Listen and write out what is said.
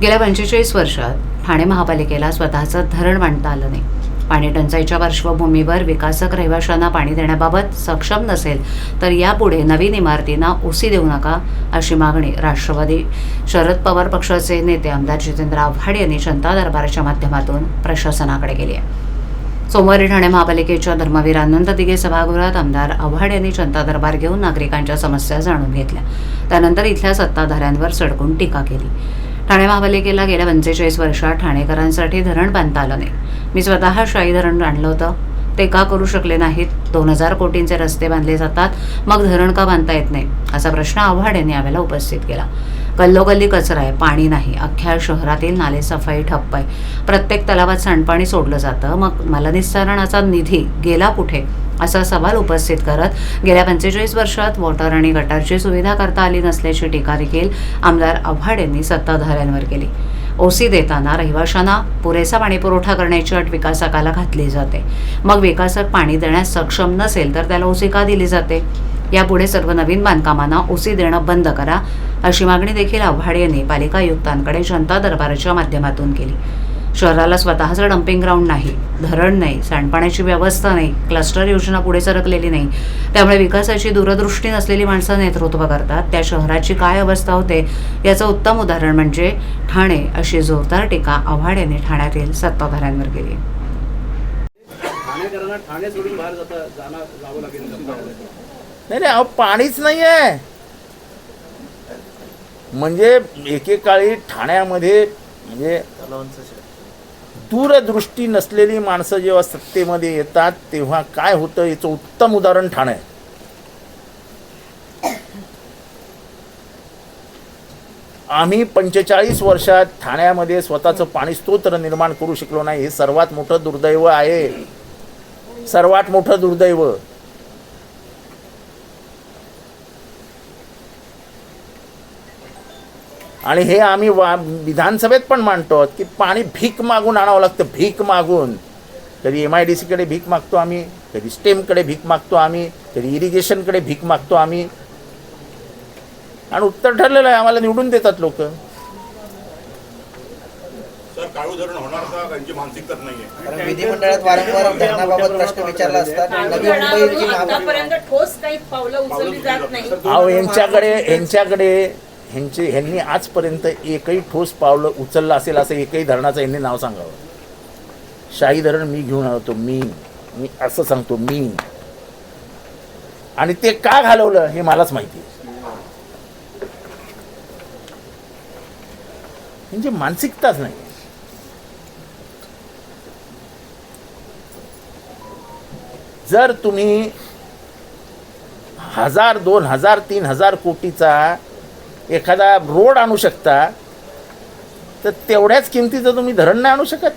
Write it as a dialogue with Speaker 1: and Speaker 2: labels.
Speaker 1: गेल्या पंचेचाळीस वर्षात ठाणे महापालिकेला स्वतःचं धरण मांडता आलं नाही. पाणी टंचाईच्या पार्श्वभूमीवर विकासक रहिवाशांना पाणी देण्याबाबत सक्षम नसेल तर यापुढे नवीन इमारतींना ओसी देऊ नका अशी मागणी राष्ट्रवादी शरद पवार पक्षाचे नेते आमदार जितेंद्र आव्हाड यांनी जनता दरबाराच्या माध्यमातून प्रशासनाकडे केली आहे. सोमवारी ठाणे महापालिकेच्या धर्मवीर आनंद दिघे सभागृहात आमदार आव्हाड यांनी जनता दरबार घेऊन नागरिकांच्या समस्या जाणून घेतल्या. त्यानंतर इथल्या सत्ताधाऱ्यांवर सडकून टीका केली. ठाणे महापालिकेला गेल्या पंचेचाळीस वर्षात ठाणेकरांसाठी धरण बांधता आलं नाही. मी स्वतः शाही धरण आणलं होतं. ते का करू शकले नाहीत? दोन हजार कोटींचे रस्ते बांधले जातात. मग धरण का बांधता येत नाही? असा प्रश्न आव्हाड यांनी यावेळेला उपस्थित केला. गल्लोगल्ली कचरा आहे पाणी नाही. अख्ख्या शहरातील नाले सफाई ठप्प आहे. प्रत्येक तलावात सांडपाणी सोडलं जातं. मग मलनिस्सारणाचा निधी गेला कुठे? असा सवाल उपस्थित करत गेल्या पंचेचाळीस वर्षात वॉटर आणि गटारची सुविधा करता आली नसल्याची टीका देखील आमदार आव्हाड यांनी सत्ताधाऱ्यांवर केली. ओसी देताना रहिवाशांना पुरेसा पाणीपुरवठा करण्याची अट विकासकाला घातली जाते. मग विकासक पाणी देण्यास सक्षम नसेल तर त्याला ओसी का दिली जाते? यापुढे सर्व नवीन बांधकामांना ओसी देणं बंद करा अशी मागणी देखील आव्हाड यांनी पालिका आयुक्तांकडे जनता दरबाराच्या माध्यमातून केली. शहराला स्वतःचं डम्पिंग ग्राउंड नाही धरण नाही सांडपाण्याची व्यवस्था नाही क्लस्टर योजना पुढे सरकलेली नाही. त्यामुळे विकासाची दूरदृष्टी नसलेली माणसं नेतृत्व करतात. त्या शहराची काय अवस्था होते याचं उत्तम उदाहरण म्हणजे ठाणे अशी जोरदार टीका आव्हाड यांनी ठाण्यातील सत्ताधाऱ्यांवर केली.
Speaker 2: नाही नाही अहो पाणीच नाही आहे म्हणजे एकेकाळी ठाण्यामध्ये म्हणजे दूरदृष्टी नसलेली माणसं जेव्हा सत्तेमध्ये येतात तेव्हा काय होतं याचं उत्तम उदाहरण ठाणे. आहे. आम्ही पंचेचाळीस वर्षात ठाण्यामध्ये स्वतःचं पाणी स्तोत्र निर्माण करू शकलो नाही. हे सर्वात मोठं दुर्दैव आहे. सर्वात मोठं दुर्दैव. आणि हे आम्ही वा विधानसभेत पण मांडतो की पाणी भीक मागून आणावं लागतं भीक मागून. कधी एम आय डी सीकडे भीक मागतो आम्ही कधी स्टेमकडे भीक मागतो आम्ही कधी इरिगेशनकडे भीक मागतो आम्ही. आणि उत्तर ठरलेलं आहे आम्हाला निवडून देतात लोक.
Speaker 3: सर काळू धरण होणार का? त्यांची मानसिकताच नाहीये.
Speaker 4: कारण विधिमंडळात वारंवार धरणाबाबत प्रश्न विचारला असतात नवी मुंबईची मागणी
Speaker 5: आतापर्यंत ठोस काही पावलं उचलली जात नाही.
Speaker 2: अहो यांच्याकडे यांच्याकडे ह्यांचे ह्यांनी आजपर्यंत एकही ठोस पावलं उचललं असेल असं एकही धरणाचं यांनी नाव सांगावं. शाही धरण मी घेऊन आलो मी मी असं सांगतो मी. आणि ते का घालवलं हे मलाच माहिती म्हणजे मानसिकताच नाही. जर तुम्ही हजार दोन हजार तीन हजार कोटीचा एखादा रोड आणू शकता तर तेवढ्याच किमतीचं तुम्ही धरण नाही आणू शकत.